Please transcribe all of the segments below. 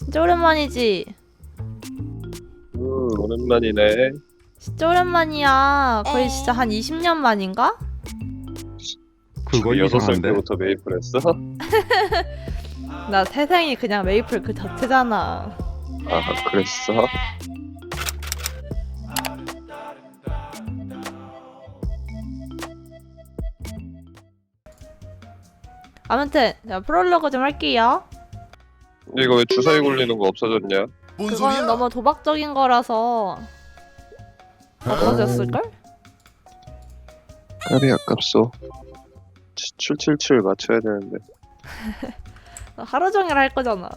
진짜 오랜만이지? 음, 오랜만이네. 진짜 오랜만이야. 거의 진짜 한 20년 만인가? 그거 여섯 살 이상한데? 때부터 메이플 했어? 나 태생이 그냥 메이플 그 자체잖아. 아, 그랬어? 아무튼 자, 프롤로그 좀 할게요. 근데 이거 왜 주사위 굴리는 거 없어졌냐? 뭔 그거는 너무 도박적인 거라서 없어졌을걸? 깔이 아깝소. 777 맞춰야 되는데. 하루 종일 할 거잖아.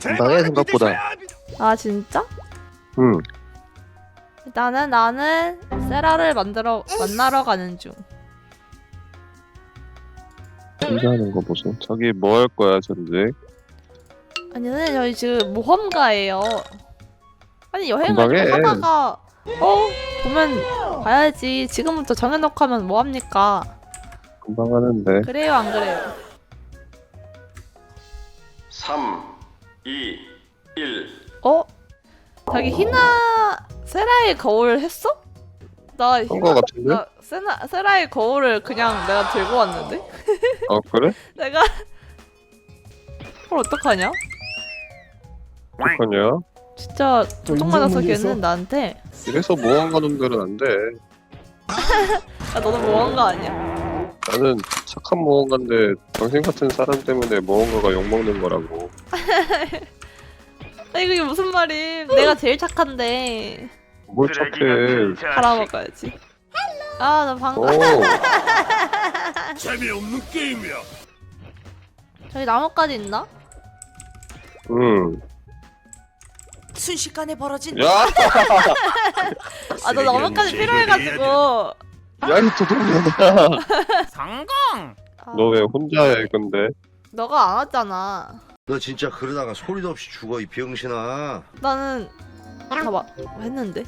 금방해, 생각보다. 아 진짜? 응. 일단은 나는 세라를 만들어 만나러 가는 중. 혼자 하는 거 보소. 저기 뭐 할 거야, 전직? 아니 선생님 저희 지금 모험가예요. 아니 여행을 금방 좀 해. 하다가 어 보면 봐야지. 지금부터 정해놓고 하면 뭐 합니까? 금방 하는데. 그래요 안 그래요? 3, 2, 1. 어? 자기 희나 세라의 거울 했어? 나한거 같은데? 나 세나 세라의 거울을 그냥 내가 들고 왔는데 아, 그래? 내가 그걸 어떡하냐? 어떡하냐? 진짜 도둑 맞아서 인정문제에서? 걔는 나한테 이래서 모험가 놈들은 안 돼. 야 너는 뭐한 거 아니야? 나는 착한 모험가인데 당신 같은 사람 때문에 모험가가 욕먹는 거라고. 아니 그게 무슨 말임? 내가 제일 착한데 뭘 착해. 팔아먹어야지. 아나 오, 방금 재미없는 게임이야. 저기 나뭇가지 있나? 응. 순식간에 벌어진 야! 아 나 나뭇가지 필요해가지고. 야, 이 도둑년아. 성공! 아, 너 왜 혼자 해, 근데? 너가 안 왔잖아. 너 진짜 그러다가 소리도 없이 죽어 이 병신아 나는 봐봐 했는데.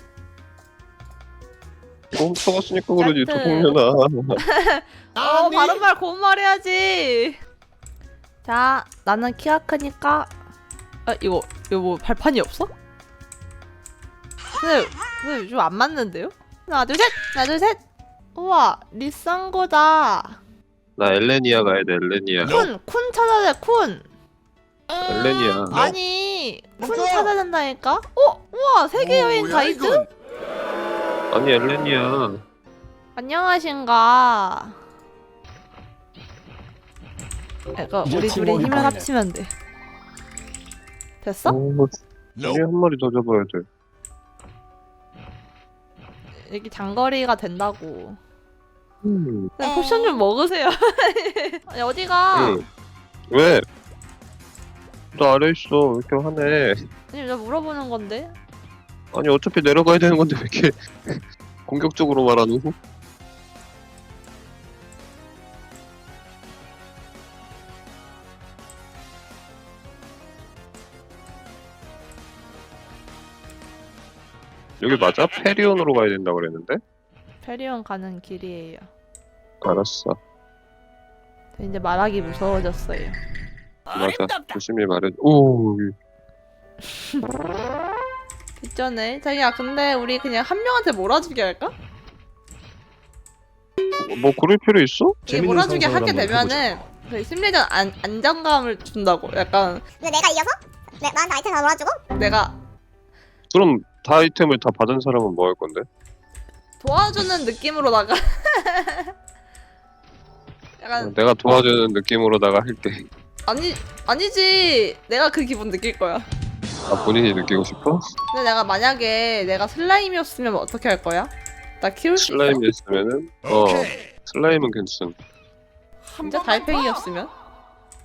너 훔쳐갔으니까 그러지, 하여튼. 도둑년아. 어 바른 말 고운 말 해야지. 자 나는 키가 크니까. 아 이거 이거 뭐 발판이 없어? 근데 근데 요즘 안 맞는데요? 하나 둘 셋, 하나 둘 셋. 우와 리쌍고다. 나 엘레니아 가야 돼, 엘레니아. 쿤, 쿤 찾아야 돼, 쿤. 엘레니아. 아니, 쿤 찾아야 된다니까? 어? 우와, 세계 여행 가이드? 아니, 엘레니아. 안녕하신가. 이거 우리 둘이 힘을 합치면 돼. 됐어? 오, 우리 한 마리 더 잡아야 돼. 여기 장거리가 된다고. 음. 그냥 포션 좀 먹으세요. 아니, 어디가? 응. 왜? 나 아래 있어. 왜 이렇게 화내? 아니, 나 물어보는 건데. 아니, 어차피 내려가야 되는 건데 왜 이렇게 공격적으로 말하노? 여기 맞아? 페리온으로 가야 된다고 그랬는데? 페리온 가는 길이에요. 알았어. 저 이제 말하기 무서워졌어요. 맞아. 조심히 말해. 오, 있잖아. 자기야, 근데 우리 그냥 한 명한테 몰아주게 할까? 뭐 그럴 필요 있어? 이게 재밌는 몰아주게 상상을 하게 한번 되면은 그 심리적 안, 안정감을 준다고. 약간 근데 내가 이겨서 내, 나한테 아이템 다 몰아주고 내가 그럼 다 아이템을 다 받은 사람은 뭐 할 건데? 도와주는 느낌으로다가 약간 내가 도와주는 느낌으로다가 할게. 아니 아니지 내가 그 기분 느낄 거야. 아 본인이 느끼고 싶어? 근데 내가 만약에 내가 슬라임이었으면 어떻게 할 거야? 나 키울 수 있어? 슬라임이었으면은 어 슬라임은 괜찮. 진짜 달팽이였으면?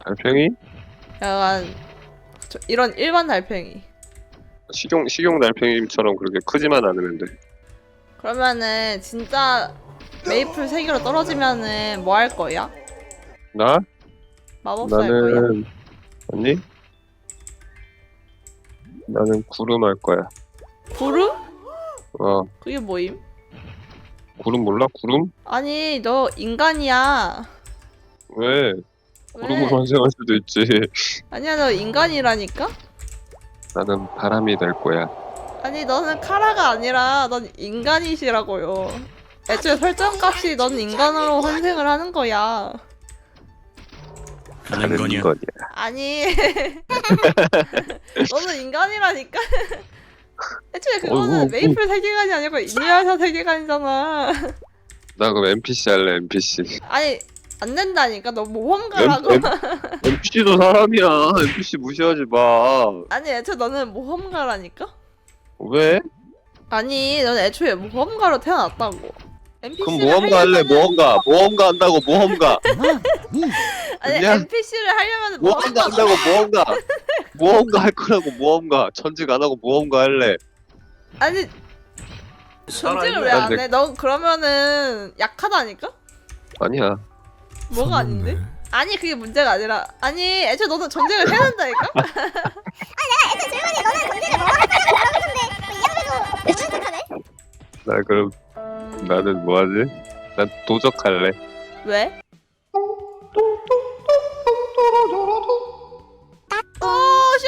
달팽이? 약간 저, 이런 일반 달팽이. 식용 식용 달팽이처럼 그렇게 크지만 않으면 돼. 그러면은 진짜 메이플 세계로 떨어지면은 뭐 할 거야? 나 마법사 할 거야? 나는 아니 나는 구름 할 거야. 구름? 어 그게 뭐임? 구름 몰라? 구름? 아니 너 인간이야. 왜? 왜? 구름으로 환생할 수도 있지. 아니야 너 인간이라니까? 나는 바람이 될 거야. 아니 너는 카라가 아니라 넌 인간이시라고요. 애초에 설정값이 넌 인간으로 환생을 하는 거야. 다른 거냐? 아니 너는 인간이라니까. 애초에 그거는 어이구, 메이플 세계관이 아니고 이누야샤 세계관이잖아. 나 그럼 NPC 할래 NPC. 아니 안 된다니까 너 모험가라고. NPC도 사람이야. NPC 무시하지 마. 아니 애초에 너는 모험가라니까. 왜? 아니 넌 애초에 모험가로 태어났다고. NPC를 그럼 모험가 할래 모험가. 모험가 한다고 모험가. 아니 그냥 NPC를 하려면 모험가 한다고 모험가. 모험가 할 거라고 모험가. 전직 안 하고 모험가 할래. 아니 전직을 왜안 해? 넌 그러면은 약하다니까? 아니야. 뭐가 아닌데? 아니 그게 문제가 아니라 아니 애초에 너는 전직을 해야 된다니까? 애초에 질문이 너는 전쟁을 뭐라 하냐고 물어보는데 이 양배도 모르는 척하네 나 그럼 나는 뭐 하지? 난 도적할래. 왜? 오 쉣!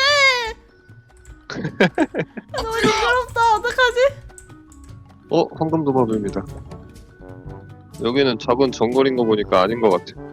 너무 징그럽다 어떡하지? 어 황금 도마뱀이다. 여기는 작은 정글인 거 보니까 아닌 것 같아.